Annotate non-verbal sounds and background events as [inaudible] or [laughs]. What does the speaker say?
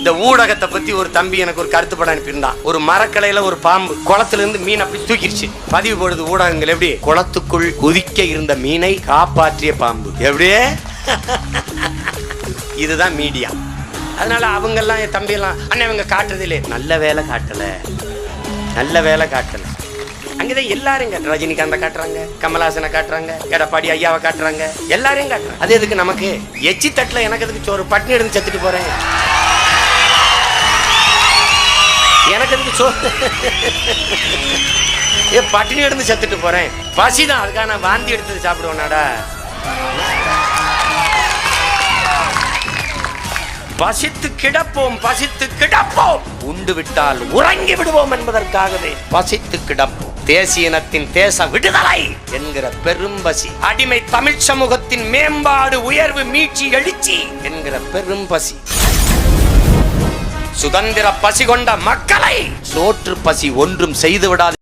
இந்த ஊடகத்தை பத்தி ஒரு தம்பி எனக்கு ஒரு கருத்து படம் அனுப்பியிருந்தான். ஒரு மரக்கலையில ஒரு பாம்பு குளத்துல இருந்து மீன் அப்படி தூக்கிடுச்சு பதிவு போடுது ஊடகங்கள் எப்படி? குளத்துக்குள் குதிக்க இருந்த மீனை காப்பாற்றிய பாம்பு. எப்படியே [laughs] இதுதான் மீடியா. அதனால அவங்கெல்லாம் என் தம்பியெல்லாம் அண்ணன் இவங்க காட்டுறது இல்லையே. நல்ல வேலை காட்டல. நல்ல வேலை காட்டல. அங்கேதான் எல்லாரும் காட்டுறாங்க. ரஜினிகாந்த காட்டுறாங்க கமலஹாசனை காட்டுறாங்க எடப்பாடி ஐயாவை காட்டுறாங்க. எல்லாரையும் காட்டுறாங்க. அது எதுக்கு நமக்கு? எச்சி தட்டில் எனக்கு எதுக்கு சோறு? பட்னி எடுத்து செத்துட்டு போறேன். எனக்கு சோ ஏ பட்டினி எடுத்து செத்துட்டு போறேன். பசிதான் அதுக்காக நான் வாந்தி எடுத்து சாப்பிடுவேனாடா. பசித்து கிடப்போம் பசித்து கிடப்போம். உண்டு விட்டால் உறங்கி விடுவோம் என்பதற்காகவே. பசித்து கிடப்போம். தேசிய இனத்தின் தேச விடுதலை என்கிற பெரும் பசி. அடிமை தமிழ் சமூகத்தின் மேம்பாடு உயர்வு மீட்சி எழுச்சி என்கிற பெரும் பசி. சுதந்திர பசி கொண்ட மக்களை சோற்று பசி ஒன்றும் செய்து விடாது